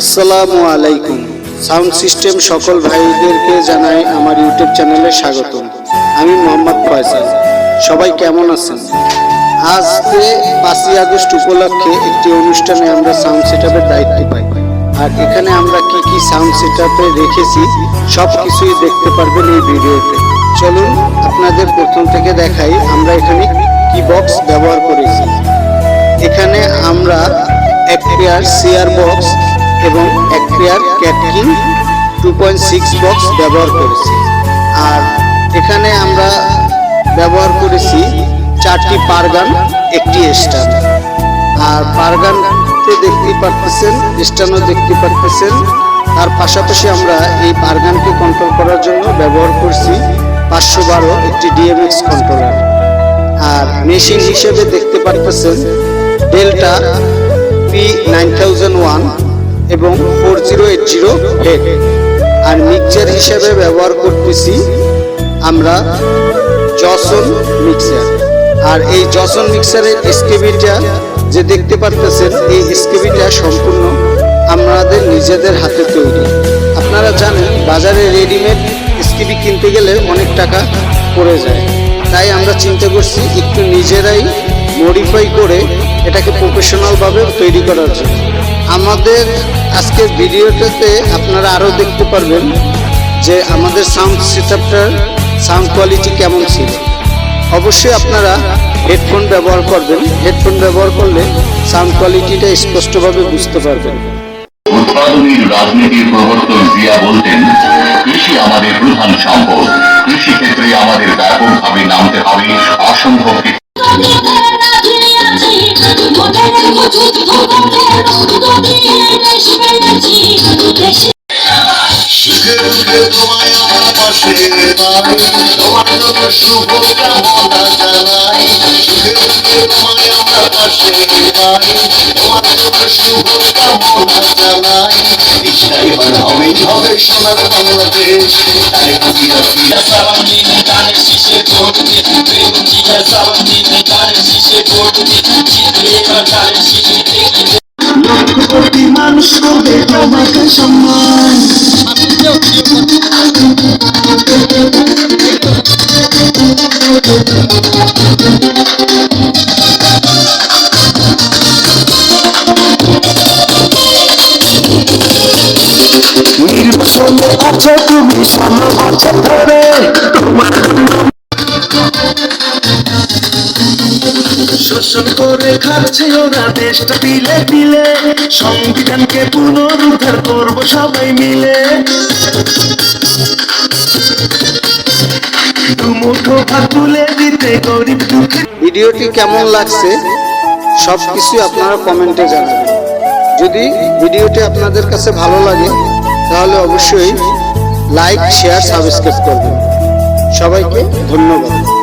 আসসালামু আলাইকুম। Sound system সকল ভাইদেরকে জানাই আমার ইউটিউব চ্যানেলে স্বাগতম। আমি মোহাম্মদ ফয়সাল। সবাই কেমন আছেন? আজকে পাঁচই আগস্ট উপলক্ষে একটি অনুষ্ঠানে আমরা সাউন্ড সেটআপের দায়িত্ব পাই। আর এখানে আমরা কি কি সাউন্ড সেটআপে রেখেছি সব কিছুই দেখতে পারবেন এই ভিডিওতে। চলুন আপনাদের প্রথম থেকে দেখাই আমরা এখানে কি বক্স ব্যবহার করেছি। এখানে আমরা এক পেয়ার সিআর বক্স এবং এক পেয়ার ক্যাটকিং টু পয়েন্ট সিক্স বক্স ব্যবহার করেছি। আর এখানে আমরা ব্যবহার করেছি চারটি পারগান, একটি স্টান আর পারগানতে দেখতে পারতেছেন স্টানও দেখতে পারতেছেন। তার পাশাপাশি আমরা এই পারগানকে কন্ট্রোল করার জন্য ব্যবহার করছি পাঁচশো বারো একটি ডিএমএক্স কন্ট্রোলার আর মেশিন হিসেবে দেখতে পারতেছেন Delta P nine thousand one এবং four zero eight zero head আর মিক্সচার হিসেবে ব্যবহার করতেছি আমরা জসন মিক্সার আর এই জসন মিক্সারের এসকেবিটা যে দেখতে পারতেছেন, এই এসকেবিটা সম্পূর্ণ আমাদের নিজেদের হাতে তৈরি। আপনারা জানেন, বাজারে রেডিমেড এসকেবি কিনতে গেলে অনেক টাকা পড়ে যায়। তাই আমরা চিন্তা করছি, একটু নিজেরাই মডিফাই করে এটাকে প্রফেশনালভাবে তৈরি করার জন্য। আমাদের আজকের ভিডিওটাতে আপনারা আরও দেখতে পারবেন যে আমাদের সাউন্ড সেটআপটার সাউন্ড কোয়ালিটি কেমন ছিল। অবশ্যই আপনারা হেডফোন ব্যবহার করবেন। হেডফোন ব্যবহার করলে সাউন্ড কোয়ালিটিটা স্পষ্টভাবে বুঝতে পারবেন। উৎপাদনের রাজনীতির প্রবর্তক জিয়া বলতেন, কৃষি আমাদের প্রধান সম্পদ। কৃষি ক্ষেত্রে আমাদের ব্যাপকভাবে নামতে হবে তোমায় আমার পাশে পাই তোমার জন্য শুভ কামনা জানাই তোমায় আমার পাশে পাই তোমার জন্য শুভ কামনা জানাই ইচ্ছাই হবেই হবে সোনার বাংলাদেশ তাই বুঝি আছি সাবান দিনে কোটি মানুষ করবে তোমাকে সম্মান। নির্বাচনে আছো তুমি সমাজ ধরে শোষণ করে খাচ্ছে ওরা দেশটা দিলে দিলে সংবিধানকে পুনরুদ্ধার করব সবাই মিলে। তুলে ভিডিওটি কেমন লাগছে সব কিছু আপনারা কমেন্টে জানাবেন। যদি ভিডিওটি আপনাদের কাছে ভালো লাগে, তাহলে অবশ্যই লাইক, শেয়ার, সাবস্ক্রাইব করবেন। সবাইকে ধন্যবাদ।